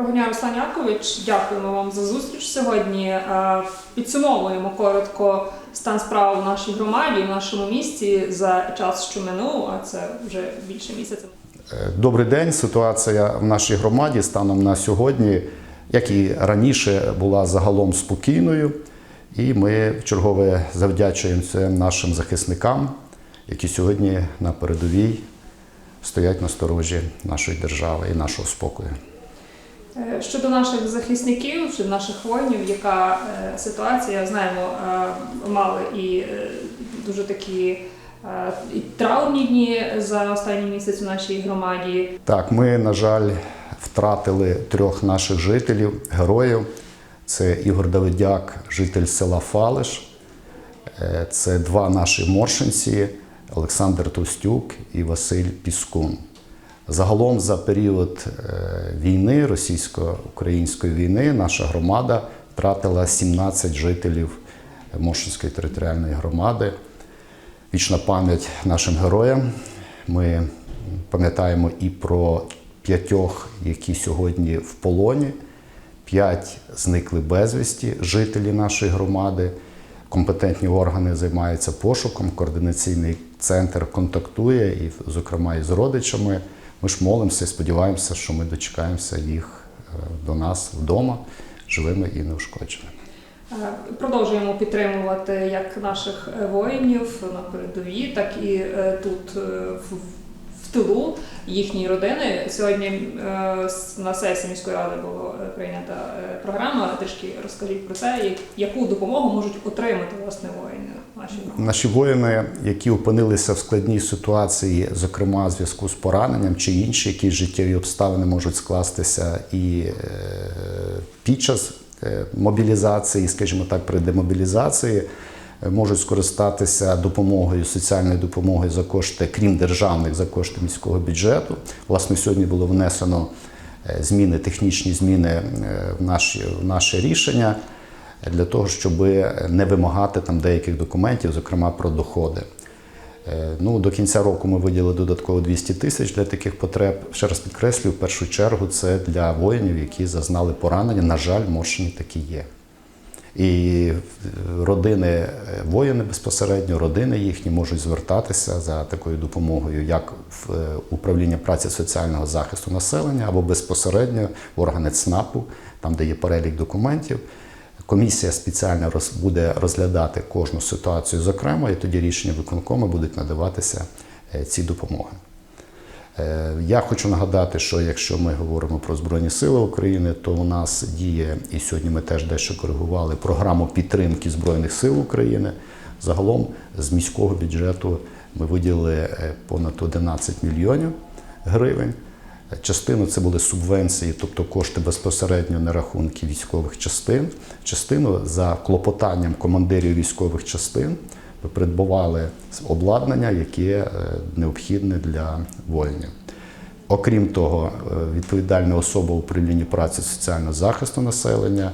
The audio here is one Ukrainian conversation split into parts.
Доброго дня. Дякуємо вам за зустріч сьогодні. Е, Підсумовуємо коротко стан справ в нашій громаді, в нашому місті за час, що минув, а це вже більше місяця. Е, Добрий день. Ситуація в нашій громаді станом на сьогодні, як і раніше, була загалом спокійною. І ми чергове завдячуємо це нашим захисникам, які сьогодні на передовій стоять на сторожі нашої держави і нашого спокою. Е, Щодо наших захисників, щодо наших воїнів, яка е, ситуація, знаємо, е, мали і дуже такі і траурні дні за останній місяць у нашій громаді. Так, ми, на жаль, втратили трьох наших жителів, героїв. Це Ігор Давидяк, житель села Фалиш. Це два наші моршинці Олександр Товстюк і Василь Піскун. Загалом за період е, війни, російсько-української війни, наша громада втратила 17 жителів Моршинської територіальної громади. Вічна пам'ять нашим героям. Ми пам'ятаємо і про п'ятьох, які сьогодні в полоні. П'ять зникли безвісті, жителі нашої громади. Компетентні органи займаються пошуком, координаційний центр контактує, і, зокрема, і з родичами. Ми ж молимося і сподіваємося, що ми дочекаємося їх е, до нас вдома живими і неушкодженими. Е, Продовжуємо підтримувати як наших воїнів на передовій, так і е, тут в тилу їхні родини. Сьогодні е, на сесії міської ради була е, прийнята е, програма. Трішки розкажіть про це, яку допомогу можуть отримати власне воїни наші. Наші воїни, які опинилися в складній ситуації, зокрема в зв'язку з пораненням чи інші якісь життєві обставини можуть скластися і під час мобілізації, скажімо так, при демобілізації. Можуть скористатися допомогою, соціальною допомогою за кошти, крім державних, за кошти міського бюджету. Власне, сьогодні було внесено е, зміни, технічні зміни е, в наші, в наше рішення для того, щоб не вимагати там деяких документів, зокрема про доходи. Е, Ну, до кінця року ми виділили додатково 200 тисяч для таких потреб. Ще раз підкреслюю, в першу чергу це для воїнів, які зазнали поранення. На жаль, моршені такі є. І е, родини е, воїни безпосередньо, родини їхні можуть звертатися за такою допомогою, як в е, управління праці соціального захисту населення або безпосередньо в органи ЦНАПу, там де є перелік документів. Комісія спеціально буде розглядати кожну ситуацію зокрема, і тоді рішення виконкому будуть надаватися ці допомоги. Е, Я хочу нагадати, що якщо ми говоримо про Збройні Сили України, то у нас діє, і сьогодні ми теж дещо коригували програму підтримки Збройних сил України. Загалом з міського бюджету ми виділили е, понад 11 мільйонів гривень. Частину це були субвенції, тобто кошти безпосередньо на рахунки військових частин. Частину за клопотанням командирів військових частин придбували обладнання, яке е, необхідне для воїнів. Окрім того, е, відповідальна особа управління праці соціального захисту населення,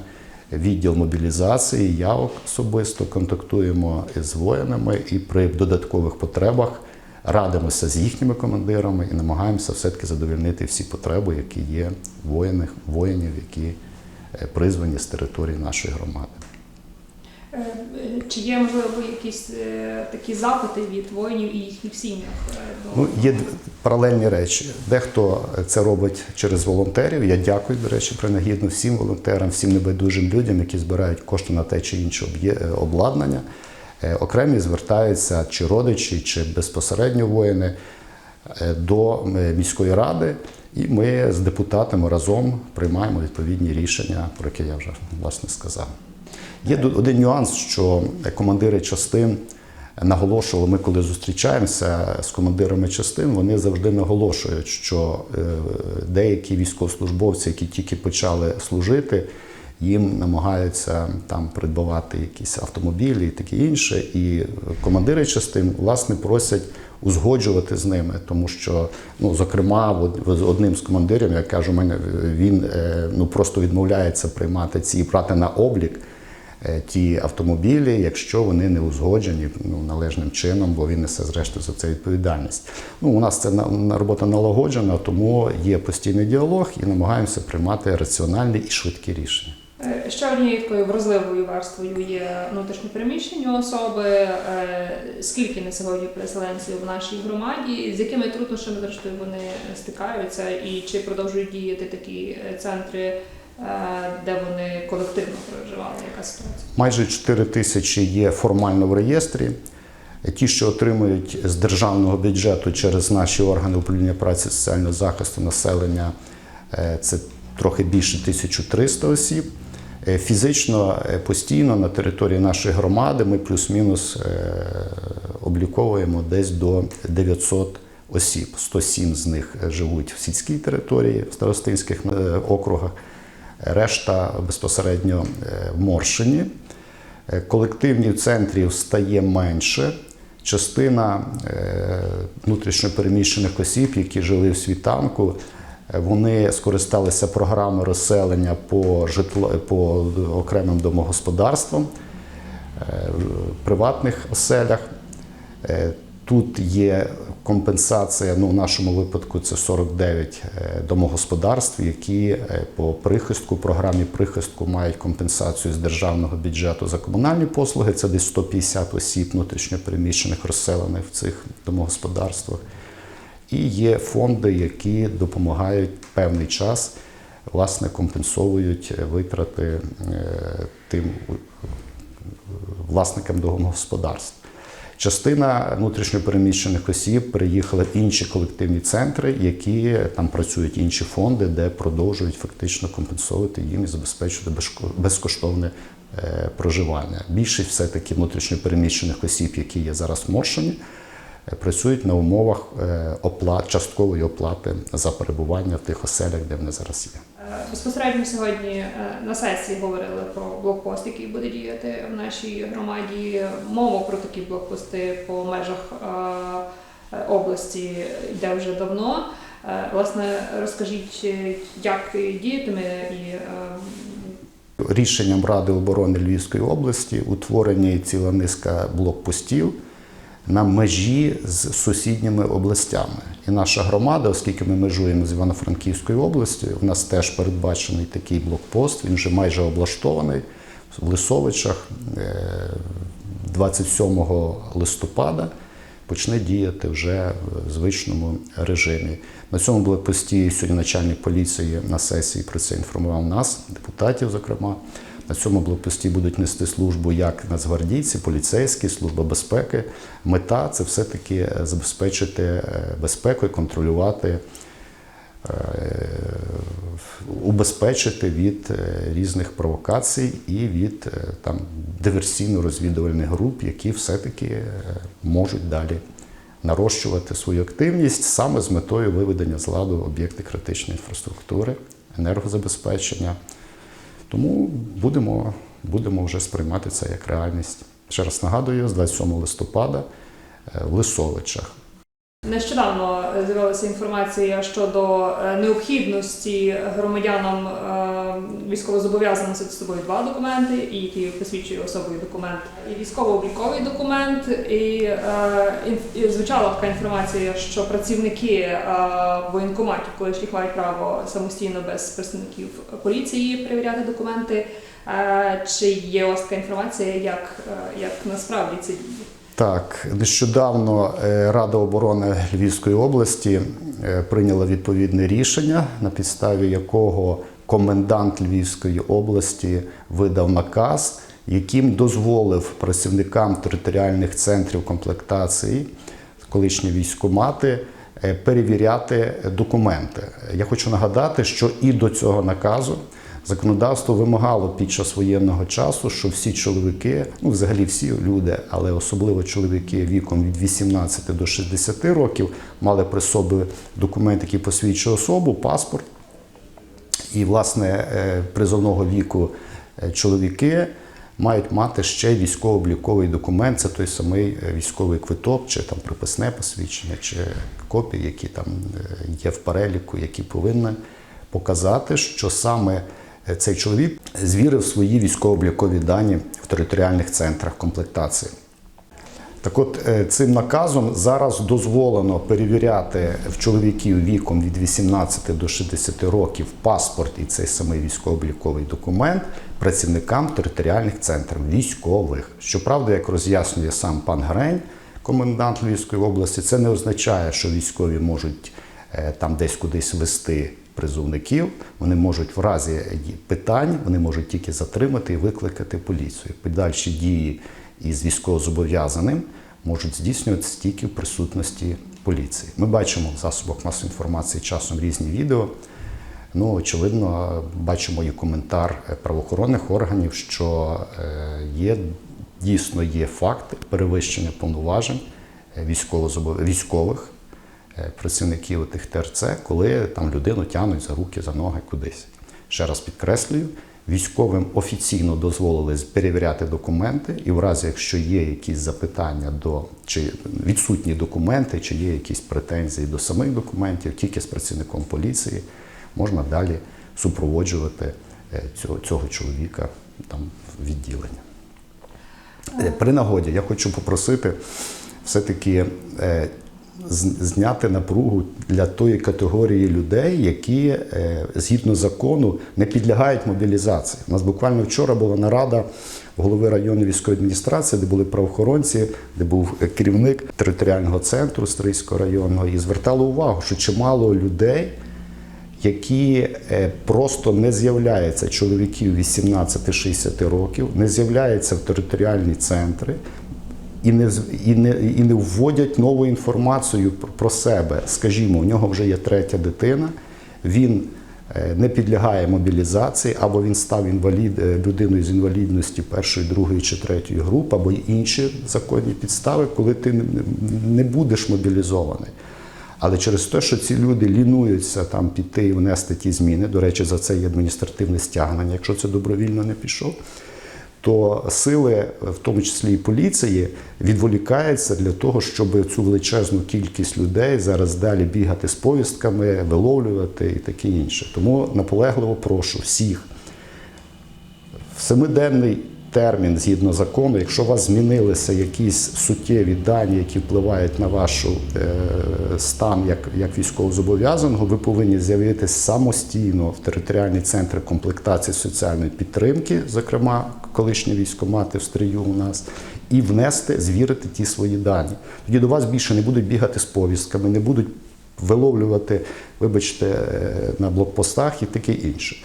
відділ мобілізації, я особисто контактуємо з воїнами і при додаткових потребах радимося з їхніми командирами і намагаємося все-таки задовольнити всі потреби, які є в воїнах, воїнів, які е, призвані з території нашої громади. Е, Чи є можливо якісь е, такі запити від воїнів і їхніх сім'ях? е, Ну, є паралельні речі. Дехто це робить через волонтерів. Я дякую, до речі, принагідно всім волонтерам, всім небайдужим людям, які збирають кошти на те чи інше обладнання. Окремі звертаються чи родичі, чи безпосередньо воїни до міської ради, і ми з депутатами разом приймаємо відповідні рішення, про які я вже власне сказав. Є один нюанс, що командири частин наголошували, ми коли зустрічаємося з командирами частин, вони завжди наголошують, що е, деякі військовослужбовці, які тільки почали служити, їм намагаються там придбавати якісь автомобілі і таке інше. І командири частин власне просять узгоджувати з ними, тому що, ну, зокрема, одним з командирів, я кажу, мене він е, ну просто відмовляється приймати ці брати на облік е, ті автомобілі, якщо вони не узгоджені ну, належним чином, бо він несе зрештою за це відповідальність. Ну, у нас це на- робота налагоджена, тому є постійний діалог і намагаємося приймати раціональні і швидкі рішення. Е, Ще однією такою вразливою верствою є внутрішньо переміщені особи. Е, Скільки на сьогодні переселенців в нашій громаді, з якими труднощами зрештою вони стикаються, і чи продовжують діяти такі е, центри, е, де вони колективно проживали? Яка ситуація? Майже 4 тисячі є формально в реєстрі. Ті, що отримують з державного бюджету через наші органи управління праці соціального захисту населення, е, це трохи більше 1300 осіб. Е, Фізично е, постійно на території нашої громади ми плюс-мінус е, обліковуємо десь до 900 осіб. 107 з них живуть в сільській території, в старостинських е, округах, решта безпосередньо е, в Моршині. Е, центрів стає менше. Частина е, внутрішньопереміщених осіб, які жили в світанку, вони скористалися програмою розселення по, житло, по окремим домогосподарствам, приватних оселях. Тут є компенсація, ну в нашому випадку це 49 е, домогосподарств, які е, по прихистку, програмі прихистку мають компенсацію з державного бюджету за комунальні послуги. Це десь 150 осіб внутрішньопереміщених розселених в цих домогосподарствах. І є фонди, які допомагають певний час, власне, компенсовують витрати е, тим е, власникам домогосподарств. Частина внутрішньопереміщених осіб переїхали в інші колективні центри, які там працюють інші фонди, де продовжують фактично компенсувати їм і забезпечувати безкоштовне е, проживання. Більшість все-таки внутрішньопереміщених осіб, які є зараз в Моршині, е, працюють на умовах е, оплат, часткової оплати за перебування в тих оселях, де вони зараз є. Безпосередньо сьогодні е, на сесії говорили про блокпост, який буде діяти в нашій громаді. Мова про такі блокпости по межах е, області йде вже давно. Е, Власне, розкажіть, як діятиме і Рішенням Ради оборони Львівської області утворення і ціла низка блокпостів на межі з сусідніми областями. І наша громада, оскільки ми межуємо з Івано-Франківською областю, у нас теж передбачений такий блокпост. Він вже майже облаштований в Лисовичах Е, 27 листопада. Почне діяти вже в звичному режимі. На цьому блокпості сьогодні начальник поліції на сесії про це інформував нас, депутатів, зокрема. На цьому блокпості будуть нести службу як нацгвардійці, поліцейські, служба безпеки. Мета це все-таки забезпечити е, безпеку і контролювати, е, убезпечити від е, різних провокацій і від е, там диверсійно-розвідувальних груп, які все-таки е, можуть далі нарощувати свою активність саме з метою виведення з ладу об'єкти критичної інфраструктури, енергозабезпечення. Тому будемо, будемо вже сприймати це як реальність. Ще раз нагадую, з 27 листопада е, в Лисовичах. Нещодавно е, з'явилася інформація щодо е, необхідності громадянам військовозобов'язаних носити з собою два документи, і які посвідчує особовий документ, і військово-обліковий документ. І, е, і звучала така інформація, що працівники е, воєнкоматів колишніх мають право самостійно без представників поліції перевіряти документи. Е, Чи є у вас така інформація, як, е, як насправді це діє? Так, нещодавно Рада оборони Львівської області прийняла відповідне рішення, на підставі якого комендант Львівської області видав наказ, яким дозволив працівникам територіальних центрів комплектації, колишні військомати, е, перевіряти документи. Я хочу нагадати, що і до цього наказу Законодавство вимагало під час воєнного часу, що всі чоловіки, ну взагалі всі люди, але особливо чоловіки віком від 18 до 60 років, мали при собі документ, який посвідчує особу, паспорт. І, власне, е, призовного віку е, чоловіки мають мати ще військово-обліковий документ. Це той самий е, військовий квиток, чи там приписне посвідчення, чи копії, які там є в переліку, які повинні показати, що саме цей чоловік звірив свої військово-облікові дані в територіальних центрах комплектації. Так от е, цим наказом зараз дозволено перевіряти в чоловіків віком від 18 до 60 років паспорт і цей самий військово-обліковий документ працівникам територіальних центрів військових. Щоправда, як роз'яснює сам пан Грень, комендант Львівської області, це не означає, що військові можуть е, там десь кудись вести призовників. Вони можуть в разі питань, вони можуть тільки затримати і викликати поліцію. Подальші дії із військовозобов'язаним можуть здійснюватися тільки в присутності поліції. Ми бачимо в засобах масової інформації часом різні відео. Ну, очевидно, бачимо і коментар правоохоронних органів, що е, є дійсно є факти перевищення повноважень е, військових е, працівників тих ТРЦ, коли там людину тягнуть за руки, за ноги кудись. Ще раз підкреслюю, військовим офіційно дозволили перевіряти документи, і в разі, якщо є якісь запитання до чи відсутні документи, чи є якісь претензії до самих документів, тільки з працівником поліції можна далі супроводжувати е, цього, цього чоловіка там в відділення. Е, При нагоді я хочу попросити все-таки е, зняти напругу для тої категорії людей, які е, згідно закону не підлягають мобілізації. У нас буквально вчора була нарада голови районної військової адміністрації, де були правоохоронці, де був керівник територіального центру Стрийського районного, і звертали увагу, що чимало людей які е, просто не з'являються чоловіків 18-60 років, не з'являються в територіальні центри і не, і не, і не вводять нову інформацію про- себе. Скажімо, у нього вже є третя дитина, він е, не підлягає мобілізації, або він став інвалід, е, людиною з інвалідності першої, другої чи третьої групи, або інші законні підстави, коли ти не будеш мобілізований. Але через те, що ці люди лінуються там піти і внести ті зміни, до речі, за це є адміністративне стягнення, якщо це добровільно не пішов, то сили, в тому числі і поліції, відволікаються для того, щоб цю величезну кількість людей зараз далі бігати з повістками, виловлювати і таке інше. Тому наполегливо прошу всіх в семиденний термін згідно закону, якщо у вас змінилися якісь суттєві дані, які впливають на ваш е, стан як, як військовозобов'язаного, ви повинні з'явитися самостійно в територіальні центри комплектації соціальної підтримки, зокрема колишні військомати в стрію у нас, і внести, звірити ті свої дані. Тоді до вас більше не будуть бігати з повістками, не будуть виловлювати, вибачте, е, на блокпостах і таке інше.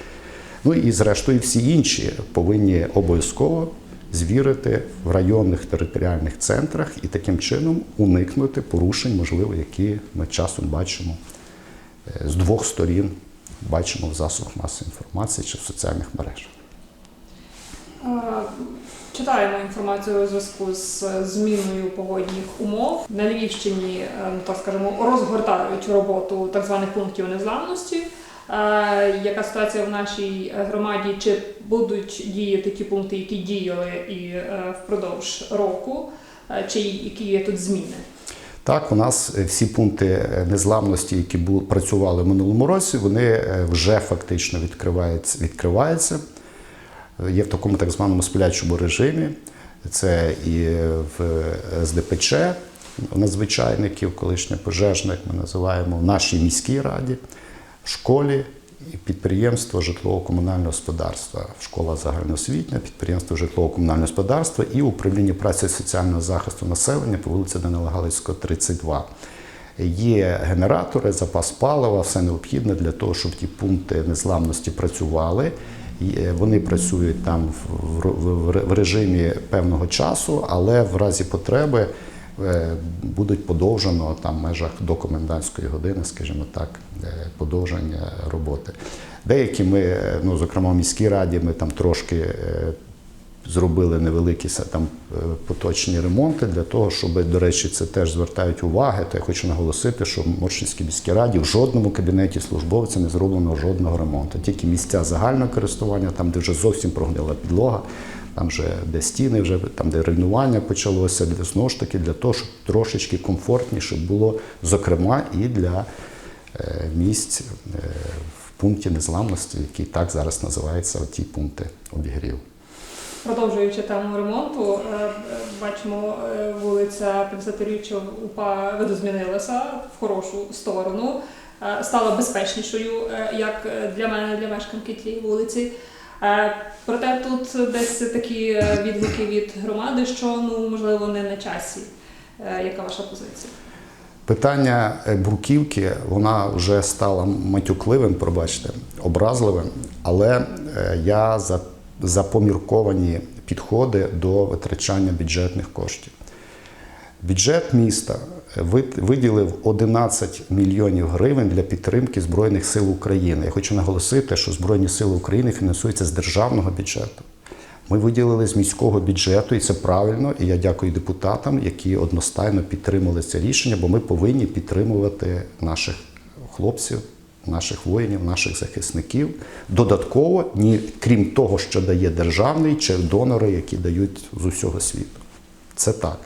Ну і зрештою всі інші повинні обов'язково звірити в районних територіальних центрах і таким чином уникнути порушень, можливо, які ми часом бачимо е, з двох сторін, бачимо в засобах масової інформації чи в соціальних мережах. Е, Читаємо інформацію у зв'язку з зміною погодних умов. На Львівщині, е, ну, так скажемо, розгортають роботу так званих пунктів незламності. Яка ситуація в нашій е, громаді? Чи будуть діяти ті пункти, які діяли і е, впродовж року? Е, Чи які є тут зміни? Так, у нас всі пункти незламності, які працювали в минулому році, вони вже фактично відкриваються. відкриваються. Є в такому так званому сплячому режимі. Це і в СДПЧ надзвичайників, колишніх пожежних ми називаємо в нашій міській раді, школі і підприємство житлово-комунального господарства, школа загальноосвітня, підприємство житлово-комунального господарства і управління праці соціального захисту населення по вулиці Данила Галицького, 32. Є генератори, запас палива, все необхідне для того, щоб ті пункти незламності працювали. Е, Вони працюють там в- режимі певного часу, але в разі потреби будуть подовжено там в межах до комендантської години, скажімо так, е, подовження роботи. Деякі ми, е, ну зокрема в міській раді, ми там трошки е, зробили невеликі там е, поточні ремонти для того, щоб, до речі, це теж звертають уваги. То я хочу наголосити, що в Моршинській міській раді в жодному кабінеті службовця не зроблено жодного ремонту. Тільки місця загального користування, там, де вже зовсім прогнила підлога, там вже де стіни, вже там, де руйнування почалося, для знову ж таки для того, щоб трошечки комфортніше було, зокрема, і для е, місць е, в пунктів незламності, які так зараз називаються ті пункти обігріву. Продовжуючи тему ремонту, е, бачимо, вулиця 50-річчя УПА видозмінилася в хорошу сторону, стала безпечнішою, як для мене, для мешканки тієї вулиці. Е, Проте тут десь такі е, відгуки від громади, що ну можливо не на часі. Е, Яка ваша позиція? Питання бруківки вона вже стала матюкливим, пробачте, образливим, але я за, за помірковані підходи до витрачання бюджетних коштів. Бюджет міста виділив 11 мільйонів гривень для підтримки Збройних сил України. Я хочу наголосити, що Збройні сили України фінансуються з державного бюджету. Ми виділили з міського бюджету, і це правильно. І я дякую депутатам, які одностайно підтримали це рішення, бо ми повинні підтримувати наших хлопців, наших воїнів, наших захисників. Додатково, ні, крім того, що дає державний чи донори, які дають з усього світу. Це так.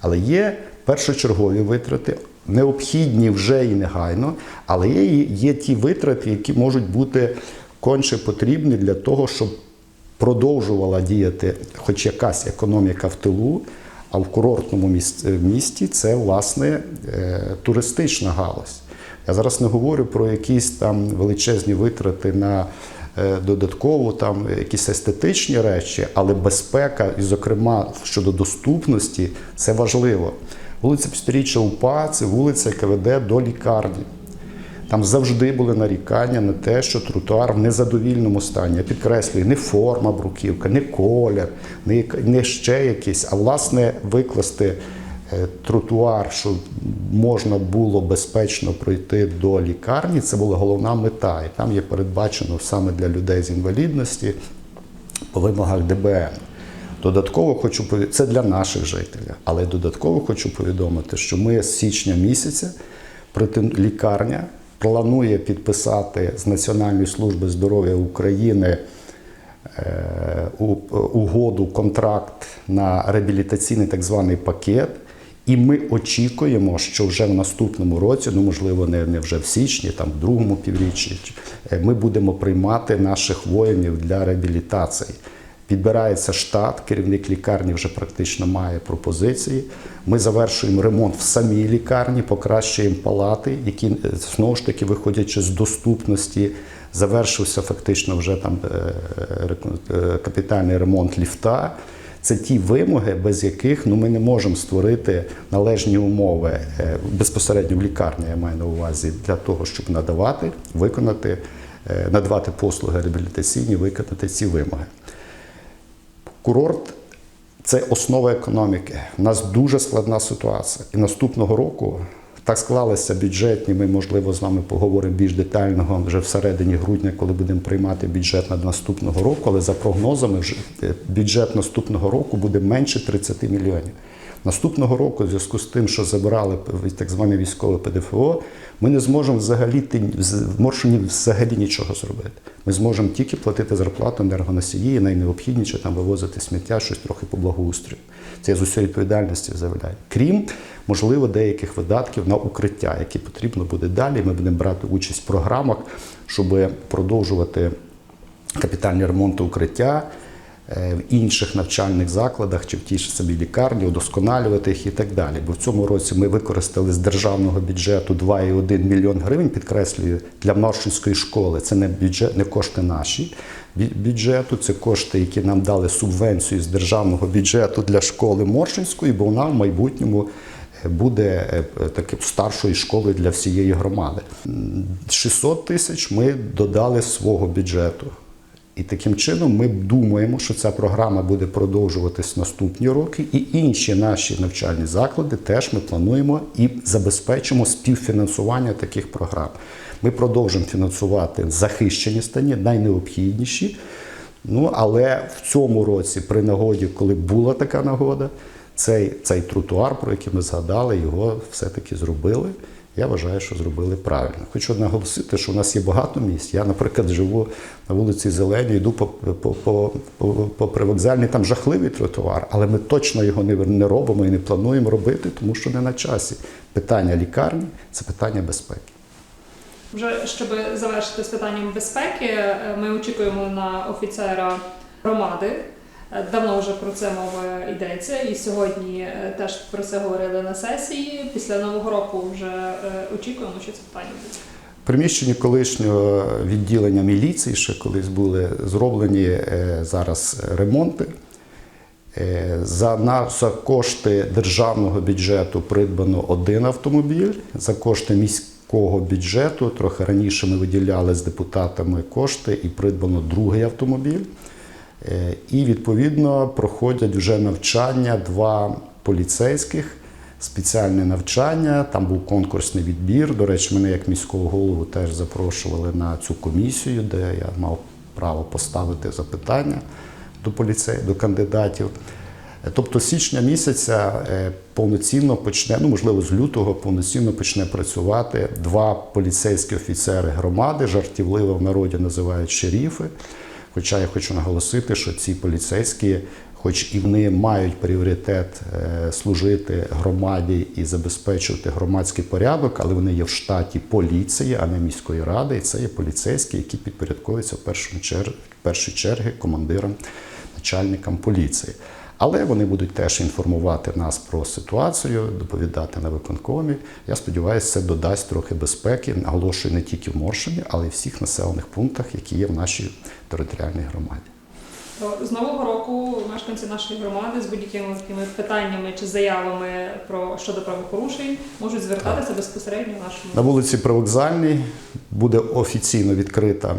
Але є першочергові витрати, необхідні вже і негайно, але є, є ті витрати, які можуть бути конче потрібні для того, щоб продовжувала діяти хоч якась економіка в тилу, а в курортному місті це власне е, туристична галузь. Я зараз не говорю про якісь там величезні витрати на е, додатково там якісь естетичні речі, але безпека, і, зокрема, щодо доступності, це важливо. Вулиця Пісторіччя УПА це вулиця, яка веде до лікарні. Там завжди були нарікання на те, що тротуар в незадовільному стані. Я підкреслюю, не форма бруківка, не колір, не, не ще якийсь, а власне викласти е, тротуар, щоб можна було безпечно пройти до лікарні. Це була головна мета. І там є передбачено саме для людей з інвалідності по вимогах ДБН. Додатково хочу пові- це для наших жителів, але додатково хочу повідомити, що ми з січня місяця лікарня планує підписати з Національної служби здоров'я України е, угоду, контракт на реабілітаційний так званий пакет. І ми очікуємо, що вже в наступному році, ну можливо, не, не вже в січні, там в другому півріччі, е, ми будемо приймати наших воїнів для реабілітації. Підбирається штат, керівник лікарні вже практично має пропозиції. Ми завершуємо ремонт в самій лікарні, покращуємо палати, які е, знову ж таки виходячи з доступності. Завершився фактично вже там е, е, капітальний ремонт ліфта. Це ті вимоги, без яких ну, ми не можемо створити належні умови безпосередньо в лікарні, я маю на увазі, для того, щоб надавати, виконати, надавати послуги реабілітаційні, виконати ці вимоги. Курорт це основа економіки. У нас дуже складна ситуація. І наступного року так склалися бюджетні. Ми, можливо, з вами поговоримо більш детально вже всередині грудня, коли будемо приймати бюджет на наступного року. Але за прогнозами, вже е, бюджет наступного року буде менше 30 мільйонів. Наступного року, в зв'язку з тим, що забирали так зване військове ПДФО, ми не зможемо взагалі з- взагалі нічого зробити. Ми зможемо тільки платити зарплату енергоносії, найнеобхідніше там вивозити сміття, щось трохи по благоустрою. Це я з усієї відповідальності заявляю. Крім, можливо, деяких видатків на укриття, які потрібно буде далі. Ми будемо брати участь в програмах, щоб продовжувати капітальні ремонти укриття е, в інших навчальних закладах чи в тій ж самій лікарні, удосконалювати їх і так далі. Бо в цьому році ми використали з державного бюджету 2,1 мільйон гривень, підкреслюю, для Маршинської школи. Це не бюджет, не кошти наші бюджету, це кошти, які нам дали субвенцію з державного бюджету для школи Моршинської, бо вона в майбутньому буде е, таким старшою школою для всієї громади. 600 тисяч ми додали свого бюджету. І таким чином ми думаємо, що ця програма буде продовжуватись наступні роки, і інші наші навчальні заклади теж ми плануємо і забезпечимо співфінансування таких програм. Ми продовжимо фінансувати захищені стані, найнеобхідніші. Ну, але в цьому році, при нагоді, коли була така нагода, цей, цей тротуар, про який ми згадали, його все-таки зробили. Я вважаю, що зробили правильно. Хочу наголосити, що у нас є багато місць. Я, наприклад, живу на вулиці Зеленій, йду по, по, по, по, привокзальній, там жахливий тротуар, але ми точно його не, не робимо і не плануємо робити, тому що не на часі. Питання лікарні це питання безпеки. Вже щоб завершити з питанням безпеки, е, ми очікуємо на офіцера громади. Е, Давно вже про це мова йдеться, і сьогодні е, теж про це говорили на сесії. Після нового року вже е, очікуємо, що це питання буде. В приміщенні колишнього відділення міліції ще колись були зроблені зараз ремонти. За, на, за кошти державного бюджету придбано один автомобіль. За кошти міського бюджету трохи раніше ми виділяли з депутатами кошти і придбано другий автомобіль. Е, І відповідно проходять вже навчання два поліцейських, спеціальне навчання. Там був конкурсний відбір. До речі, мене як міського голову теж запрошували на цю комісію, де я мав право поставити запитання до поліцей, до кандидатів. Е, Тобто січня місяця е, повноцінно почне, ну можливо, з лютого повноцінно почне працювати два поліцейські офіцери громади, жартівливо в народі називають шеріфи. Хоча я хочу наголосити, що ці поліцейські, хоч і вони мають пріоритет е, служити громаді і забезпечувати громадський порядок, але вони є в штаті поліції, а не міської ради. І це є поліцейські, які підпорядковуються в першому чергу, в черги командирам, начальникам поліції. Але вони будуть теж інформувати нас про ситуацію, доповідати на виконкомі. Я сподіваюся, це додасть трохи безпеки, наголошую не тільки в Моршині, але й в всіх населених пунктах, які є в нашій територіальній громаді. З нового року мешканці нашої громади з будь-якими такими питаннями чи заявами про щодо правопорушень можуть звертатися безпосередньо в нашому На вулиці Привокзальній буде офіційно відкрита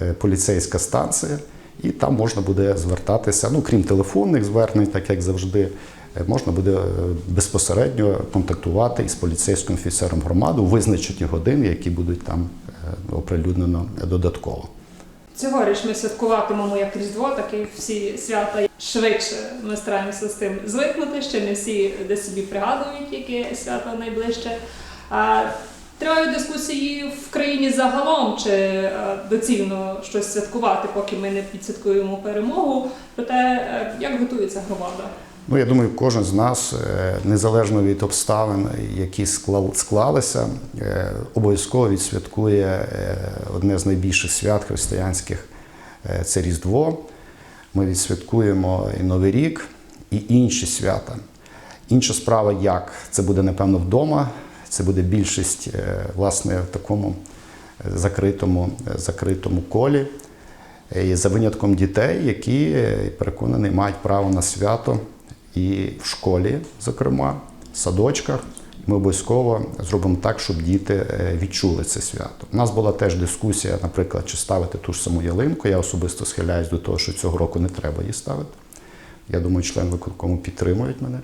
е, поліцейська станція, і там можна буде звертатися, ну крім телефонних звернень, так як завжди, е, можна буде е, безпосередньо контактувати із поліцейським офіцером громади у визначені години, які будуть там е, оприлюднено додатково. Цьогоріч ми святкуватимемо як Різдво, так і всі свята швидше. Ми стараємося з тим звикнути. Ще не всі десь собі пригадують, яке свято найближче. Тривають дискусії в країні загалом, чи е, доцільно щось святкувати, поки ми не підсвяткуємо перемогу. Про те, е, як готується громада. Ну, я думаю, кожен з нас, е, незалежно від обставин, які склалися, обов'язково відсвяткує одне з найбільших свят християнських це Різдво. Ми відсвяткуємо і Новий рік, і інші свята. Інша справа, як це буде, напевно, вдома. Це буде більшість е, власне в такому е, закритому, е, закритому колі. Е, За винятком дітей, які переконаний мають право на свято і в школі, зокрема, в садочках. Ми обов'язково зробимо так, щоб діти відчули це свято. У нас була теж дискусія, наприклад, чи ставити ту ж саму ялинку. Я особисто схиляюсь до того, що цього року не треба її ставити. Я думаю, члени виконкому підтримують мене.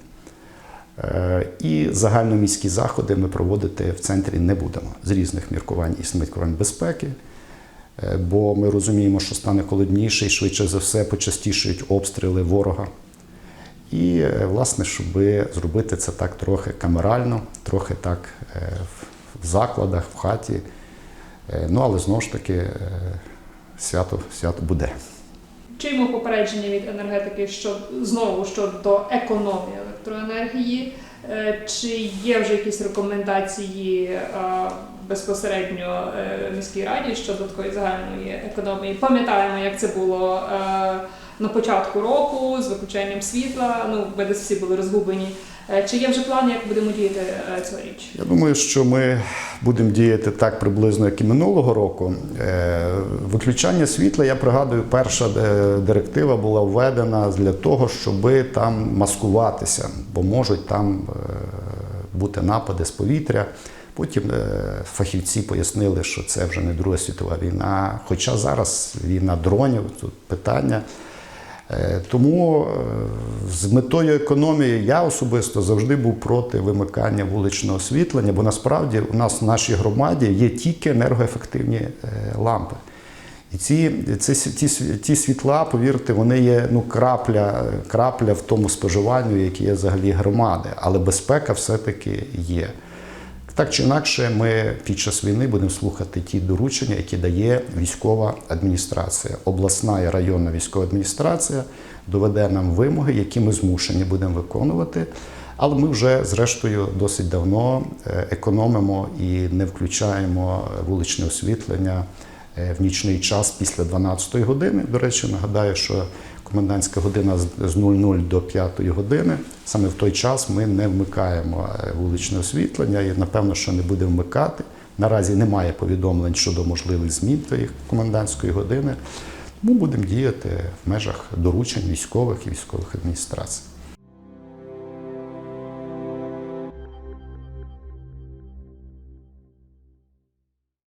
Е, І загальноміські заходи ми проводити в центрі не будемо з різних міркувань і з міркувань безпеки. Е, Бо ми розуміємо, що стане холодніше і швидше за все почастішують обстріли ворога. І, е, власне, щоб зробити це так трохи камерально, трохи так в- закладах, в хаті. Ну, але знову ж таки, свято, свято буде. Чуємо попередження від енергетики що знову щодо економії електроенергії. Е, Чи є вже якісь рекомендації е, безпосередньо е, міській раді щодо такої загальної економії? Пам'ятаємо, як це було на початку року з виключенням світла. Ну, ви десь всі були розгублені. Е, Чи є вже план, як будемо діяти е, цьогоріч? Я думаю, що ми будемо діяти так приблизно, як і минулого року. Е, Виключання світла, я пригадую, перша директива була введена для того, щоб там маскуватися, бо можуть там бути напади з повітря. Потім фахівці пояснили, що це вже не Друга світова війна. Хоча зараз війна дронів, тут питання. Е, Тому е, з метою економії я особисто завжди був проти вимикання вуличного освітлення, бо насправді у нас в нашій громаді є тільки енергоефективні е, лампи. І ці, ці, ці, ті світла, повірте, вони є ну, крапля, крапля в тому споживанню, яке є взагалі громади, але безпека все-таки є. Так чи інакше, ми під час війни будемо слухати ті доручення, які дає військова адміністрація. Обласна і районна військова адміністрація доведе нам вимоги, які ми змушені будемо виконувати. Але ми вже, зрештою, досить давно е, економимо і не включаємо вуличне освітлення е, в нічний час після 12-ї години. До речі, нагадаю, що комендантська година з- з 00 до 5 години. Саме в той час ми не вмикаємо е, вуличне освітлення і, напевно, що не будемо вмикати. Наразі немає повідомлень щодо можливих змін тієї комендантської години. Тому будемо діяти в межах доручень військових і військових адміністрацій.